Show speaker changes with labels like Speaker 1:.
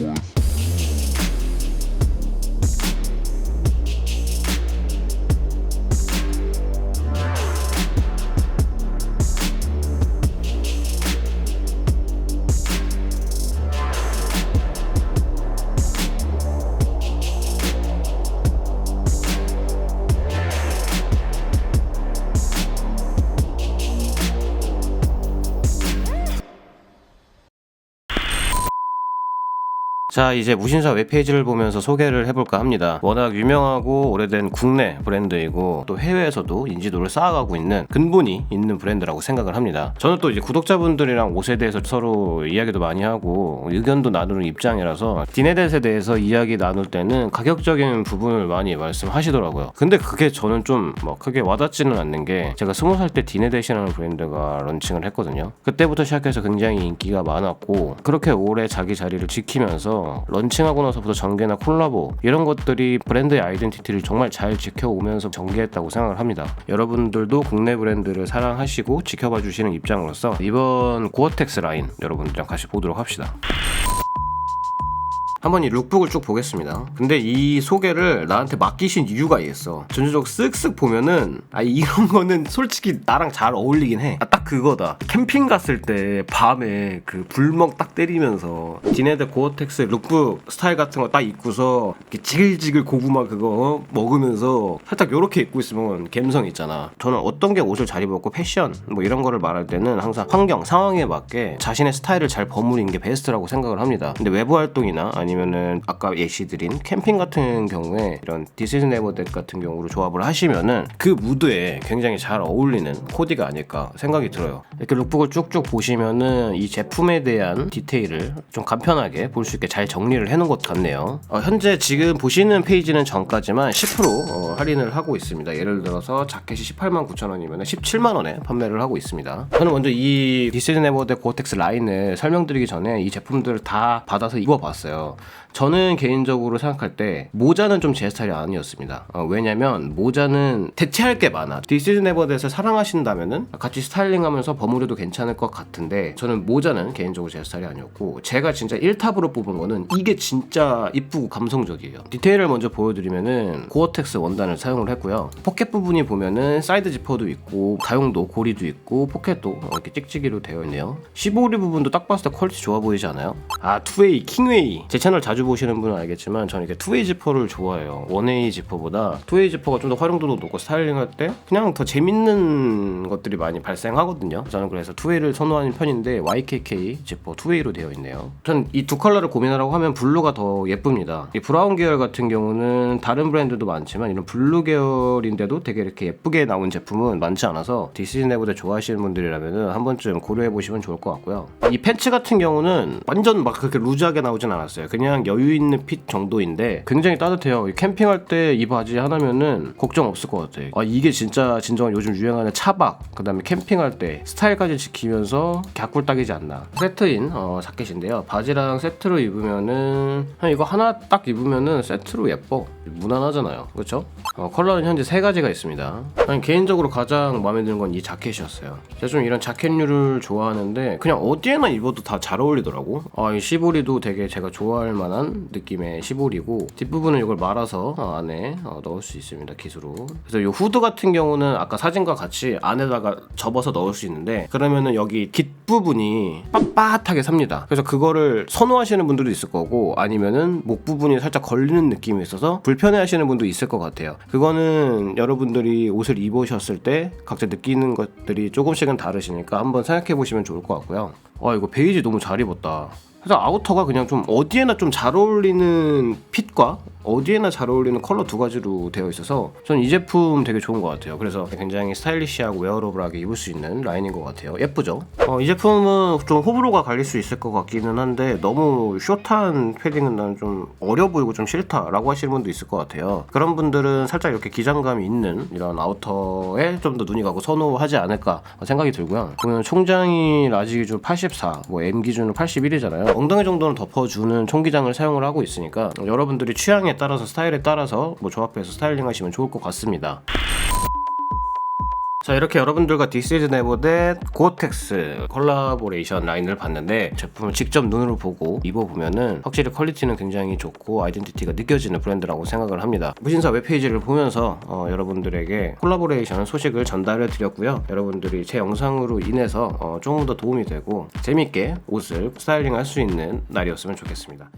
Speaker 1: Yeah. 자 이제 무신사 웹페이지를 보면서 소개를 해볼까 합니다. 워낙 유명하고 오래된 국내 브랜드이고 또 해외에서도 인지도를 쌓아가고 있는 근본이 있는 브랜드라고 생각을 합니다. 저는 또 이제 구독자분들이랑 옷에 대해서 서로 이야기도 많이 하고 의견도 나누는 입장이라서 디네댓에 대해서 이야기 나눌 때는 가격적인 부분을 많이 말씀하시더라고요. 근데 그게 저는 좀 뭐 크게 와닿지는 않는 게 제가 스무 살때 디네댓이라는 브랜드가 런칭을 했거든요. 그때부터 시작해서 굉장히 인기가 많았고 그렇게 오래 자기 자리를 지키면서 런칭하고 나서부터 전개나 콜라보 이런 것들이 브랜드의 아이덴티티를 정말 잘 지켜오면서 전개했다고 생각을 합니다. 여러분들도 국내 브랜드를 사랑하시고 지켜봐 주시는 입장으로서 이번 고어텍스 라인 여러분들이랑 같이 보도록 합시다. 한번 이 룩북을 쭉 보겠습니다. 근데 이 소개를 나한테 맡기신 이유가 있어. 전체적으로 쓱쓱 보면은 아 이런 거는 솔직히 나랑 잘 어울리긴 해. 아, 딱 그거다. 캠핑 갔을 때 밤에 그 불멍 딱 때리면서 디네드 고어텍스 룩북 스타일 같은 거 딱 입고서 이렇게 지글지글 고구마 그거 먹으면서 살짝 요렇게 입고 있으면 감성 있잖아. 저는 어떤 게 옷을 잘 입었고 패션 뭐 이런 거를 말할 때는 항상 환경 상황에 맞게 자신의 스타일을 잘 버무린 게 베스트라고 생각을 합니다. 근데 외부 활동이나 아니면 은 아까 예시드린 캠핑 같은 경우에 이런 디시즈 네버댓 같은 경우로 조합을 하시면은 그 무드에 굉장히 잘 어울리는 코디가 아닐까 생각이 들어요. 이렇게 룩북을 쭉쭉 보시면은 이 제품에 대한 디테일을 좀 간편하게 볼 수 있게 잘 정리를 해놓은 것 같네요. 어, 현재 지금 보시는 페이지는 전까지만 10% 어, 할인을 하고 있습니다. 예를 들어서 자켓이 18만 9천 원이면 17만 원에 판매를 하고 있습니다. 저는 먼저 이 디시즈 네버댓 고텍스 라인을 설명드리기 전에 이 제품들을 다 받아서 입어봤어요. 저는 개인적으로 생각할 때 모자는 좀 제 스타일이 아니었습니다. 어, 왜냐면 모자는 대체할 게 많아. 디시즈 네버댓을 사랑하신다면은 같이 스타일링하면서 버무려도 괜찮을 것 같은데 저는 모자는 개인적으로 제 스타일이 아니었고 제가 진짜 1탑으로 뽑은 거는 이게 진짜 이쁘고 감성적이에요. 디테일을 먼저 보여드리면은 고어텍스 원단을 사용을 했고요. 포켓 부분이 보면은 사이드 지퍼도 있고 다용도 고리도 있고 포켓도 이렇게 찍찍이로 되어 있네요. 15리 부분도 딱 봤을 때 퀄리티 좋아 보이지 않아요? 아 투웨이 킹웨이 제 채널 자주 보시는 분은 알겠지만 저는 이렇게 투웨이 지퍼를 좋아해요. 원웨이 지퍼보다 투웨이 지퍼가 좀 더 활용도도 높고 스타일링할 때 그냥 더 재밌는 것들이 많이 발생하거든요. 저는 그래서 투웨이를 선호하는 편인데 YKK 지퍼 투웨이로 되어 있네요. 전 이 두 컬러를 고민하라고 하면 블루가 더 예쁩니다. 이 브라운 계열 같은 경우는 다른 브랜드도 많지만 이런 블루 계열인데도 되게 이렇게 예쁘게 나온 제품은 많지 않아서 디시즈 네보다 좋아하시는 분들이라면 한 번쯤 고려해 보시면 좋을 것 같고요. 이 팬츠 같은 경우는 완전 막 그렇게 루즈하게 나오진 않았어요. 그냥 여유 있는 핏 정도인데 굉장히 따뜻해요. 이 캠핑할 때 이 바지 하나면은 걱정 없을 것 같아. 아 이게 진짜 진정한 요즘 유행하는 차박 그다음에 캠핑할 때 스타일까지 지키면서 갸꿀딱이지 않나. 세트인 어, 자켓인데요. 바지랑 세트로 입으면은 이거 하나 딱 입으면은 세트로 예뻐. 무난하잖아요. 그렇죠? 어, 컬러는 현재 세 가지가 있습니다. 아니, 개인적으로 가장 마음에 드는 건 이 자켓이었어요. 제가 좀 이런 자켓류를 좋아하는데 그냥 어디에나 입어도 다 잘 어울리더라고. 아, 이 시보리도 되게 제가 좋아 할 만한 느낌의 시보리고 뒷부분은 이걸 말아서 어, 안에 어, 넣을 수 있습니다. 깃으로. 그래서 이 후드 같은 경우는 아까 사진과 같이 안에다가 접어서 넣을 수 있는데 그러면은 여기 깃 부분이 빳빳하게 삽니다. 그래서 그거를 선호하시는 분들도 있을 거고 아니면은 목 부분이 살짝 걸리는 느낌이 있어서 불편해 하시는 분도 있을 것 같아요. 그거는 여러분들이 옷을 입으셨을 때 각자 느끼는 것들이 조금씩은 다르시니까 한번 생각해 보시면 좋을 것 같고요. 와 이거 베이지 너무 잘 입었다. 그래서 아우터가 그냥 좀 어디에나 좀 잘 어울리는 핏과 어디에나 잘 어울리는 컬러 두 가지로 되어 있어서 저는 이 제품 되게 좋은 것 같아요. 그래서 굉장히 스타일리시하고 웨어러블하게 입을 수 있는 라인인 것 같아요. 예쁘죠? 어, 이 제품은 좀 호불호가 갈릴 수 있을 것 같기는 한데 너무 숏한 패딩은 나는 좀 어려 보이고 좀 싫다라고 하시는 분도 있을 것 같아요. 그런 분들은 살짝 이렇게 기장감이 있는 이런 아우터에 좀 더 눈이 가고 선호하지 않을까 생각이 들고요. 보면 총장이 라지 기준 84, 뭐 M 기준으로 81이잖아요. 엉덩이 정도는 덮어주는 총기장을 사용을 하고 있으니까 여러분들이 취향에 따라서 스타일에 따라서 뭐 조합해서 스타일링 하시면 좋을 것 같습니다. 자 이렇게 여러분들과 디시즈 네버댓 고텍스 콜라보레이션 라인을 봤는데 제품을 직접 눈으로 보고 입어보면은 확실히 퀄리티는 굉장히 좋고 아이덴티티가 느껴지는 브랜드라고 생각을 합니다. 무신사 웹페이지를 보면서 어, 여러분들에게 콜라보레이션 소식을 전달해 드렸고요. 여러분들이 제 영상으로 인해서 어, 조금 더 도움이 되고 재밌게 옷을 스타일링 할 수 있는 날이었으면 좋겠습니다